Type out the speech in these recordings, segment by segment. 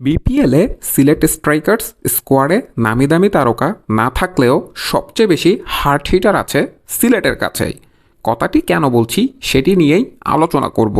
বিপিএলে সিলেট স্ট্রাইকার্স স্কোয়াডে নামি দামি তারকা না থাকলেও সবচেয়ে বেশি হার্ট হিটার আছে সিলেটের কাছেই। কথাটি কেন বলছি সেটি নিয়েই আলোচনা করব।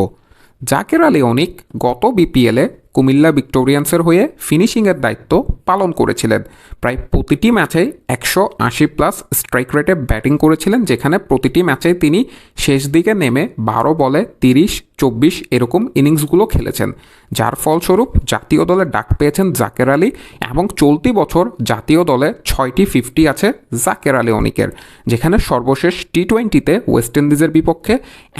জাকের আলী অনিক গত বিপিএলে কুমিল্লা ভিক্টোরিয়ান্সের হয়ে ফিনিশিংয়ের দায়িত্ব পালন করেছিলেন। প্রায় প্রতিটি ম্যাচেই একশো আশি প্লাস স্ট্রাইক রেটে ব্যাটিং করেছিলেন, যেখানে প্রতিটি ম্যাচে তিনি শেষ দিকে নেমে বারো বলে তিরিশ চব্বিশ এরকম ইনিংসগুলো খেলেছেন। যার ফলস্বরূপ জাতীয় দলে ডাক পেয়েছেন জাকের আলী এবং চলতি বছর জাতীয় দলে ছয়টি ফিফটি আছে জাকের আলী অনিকের, যেখানে সর্বশেষ টি টোয়েন্টিতে ওয়েস্ট ইন্ডিজের বিপক্ষে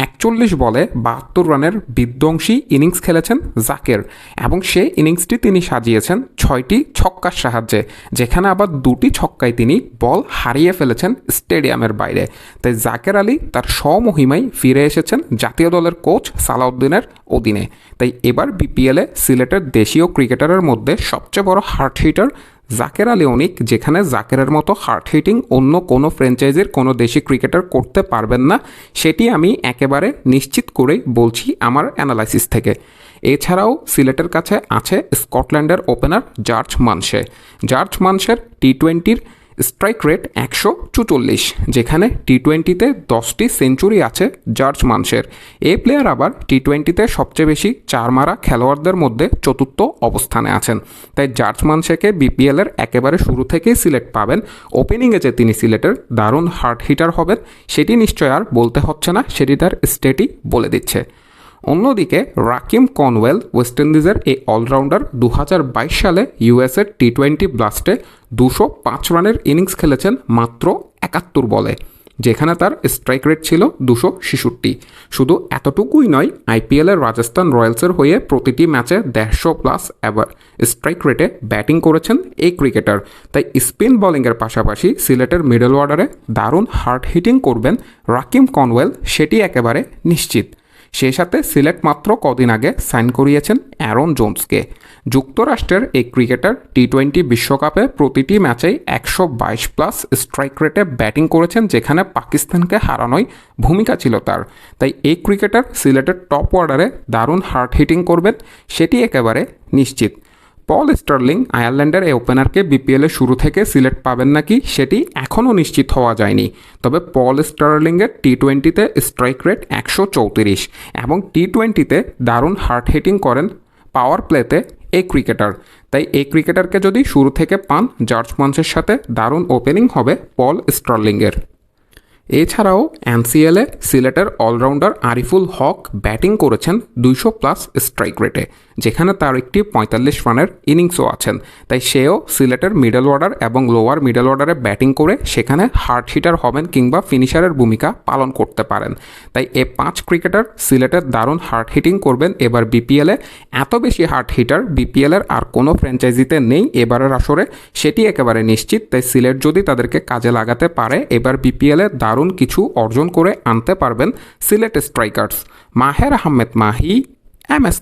একচল্লিশ বলে বাহাত্তর রানের বিধ্বংসী ইনিংস খেলেছেন জাকের এবং সেই ইনিংসটি তিনি সাজিয়েছেন ছয়টি ছক্কার সাহায্যে, যেখানে আবার দুটি ছক্কায় তিনি বল হারিয়ে ফেলেছেন স্টেডিয়ামের বাইরে। তাই জাকের আলী তার স্বমহিমায় ফিরে এসেছেন জাতীয় দলের কোচ সালাউদ্দিনের অধীনে। তাই এবার বিপিএলে সিলেটের দেশীয় ক্রিকেটারের মধ্যে সবচেয়ে বড় হার্ট হিটার জাকের আলী অনিক, যেখানে জাকেরের মতো হার্ট হিটিং অন্য কোনো ফ্র্যাঞ্চাইজির কোনো দেশি ক্রিকেটার করতে পারবেন না, সেটি আমি একেবারে নিশ্চিত করেই বলছি আমার অ্যানালাইসিস থেকে। এছাড়াও সিলেটের কাছে আছে স্কটল্যান্ডের ওপেনার জার্জ মানসে। জার্জ মানসের টি টোয়েন্টির স্ট্রাইক রেট একশো চুচল্লিশ, যেখানে টি টোয়েন্টিতে দশটি সেঞ্চুরি আছে জার্জ মানসের। এই প্লেয়ার আবার টি টোয়েন্টিতে সবচেয়ে বেশি চার মারা খেলোয়াড়দের মধ্যে চতুর্থ অবস্থানে আছেন। তাই জার্জ মানসেকে বিপিএলের একেবারে শুরু থেকেই সিলেক্ট পাবেন। ওপেনিংয়ে যে তিনি সিলেটের দারুণ হার্ড হিটার হবেন, সেটি নিশ্চয় আর বলতে হচ্ছে না, সেটি তার স্টেটই বলে দিচ্ছে। অন্যদিকে রাকিম কনওয়েল ওয়েস্ট ইন্ডিজের এই অলরাউন্ডার দু হাজার বাইশ সালে ইউএসের টি টোয়েন্টি ব্লাস্টে দুশো পাঁচ রানের ইনিংস খেলেছেন মাত্র একাত্তর বলে, যেখানে তার স্ট্রাইক রেট ছিল দুশো ছেষট্টি। শুধু এতটুকুই নয় আইপিএলের রাজস্থান রয়্যালসের হয়ে প্রতিটি ম্যাচে দেড়শো প্লাস এবার স্ট্রাইক রেটে ব্যাটিং করেছেন এই ক্রিকেটার। তাই স্পিন বোলিংয়ের পাশাপাশি সিলেটের মিডল অর্ডারে দারুণ হার্ড হিটিং করবেন রাকিম কনওয়েল সেটি একেবারে নিশ্চিত। সেই সাথে সিলেট মাত্র কদিন আগে সাইন করিয়েছেন অ্যারন জোনসকে। যুক্তরাষ্ট্রের এই ক্রিকেটার টি টোয়েন্টি বিশ্বকাপে প্রতিটি ম্যাচেই একশো বাইশ প্লাস স্ট্রাইক রেটে ব্যাটিং করেছেন যেখানে পাকিস্তানকে হারানোই ভূমিকা ছিল তার। তাই এই ক্রিকেটার সিলেটের টপ অর্ডারে দারুণ হার্ড হিটিং করবেন, সেটি একেবারে নিশ্চিত। পল স্টার্লিং আয়ারল্যান্ডের এই ওপেনারকে বিপিএলের শুরু থেকে সিলেক্ট পাবেন নাকি সেটি এখনও নিশ্চিত হওয়া যায়নি। তবে পল স্টার্লিংয়ের টি টোয়েন্টিতে স্ট্রাইক রেট একশো চৌত্রিশ এবং টি টোয়েন্টিতে দারুণ হার্ট হিটিং করেন পাওয়ার প্লেতে এই ক্রিকেটার তাই এই ক্রিকেটারকে যদি শুরু থেকে পান জর্জ মঞ্চের সাথে দারুণ ওপেনিং হবে পল স্টার্লিংয়ের। এছাড়াও এনসিএলে সিলেটের অলরাউন্ডার আরিফুল হক ব্যাটিং করেছেন দুইশো প্লাস স্ট্রাইক রেটে যেখানে তার একটি পঁয়তাল্লিশ রানের ইনিংসও আছেন। তাই সেও সিলেটের মিডল অর্ডার এবং লোয়ার মিডল অর্ডারে ব্যাটিং করে সেখানে হার্ড হিটার হবেন কিংবা ফিনিশারের ভূমিকা পালন করতে পারেন। তাই এ পাঁচ ক্রিকেটার সিলেটের দারুণ হার্ড হিটিং করবেন। এবার বিপিএলে এত বেশি হার্ড হিটার বিপিএলের আর কোনো ফ্র্যাঞ্চাইজিতে নেই এবারের আসরে, সেটি একেবারে নিশ্চিত। তাই সিলেট যদি তাদেরকে কাজে লাগাতে পারে, এবার বিপিএলে দারুণ কিছু অর্জন করে আনতে পারবেন Sylhet Strikers. Maher Ahmed Mahi, M S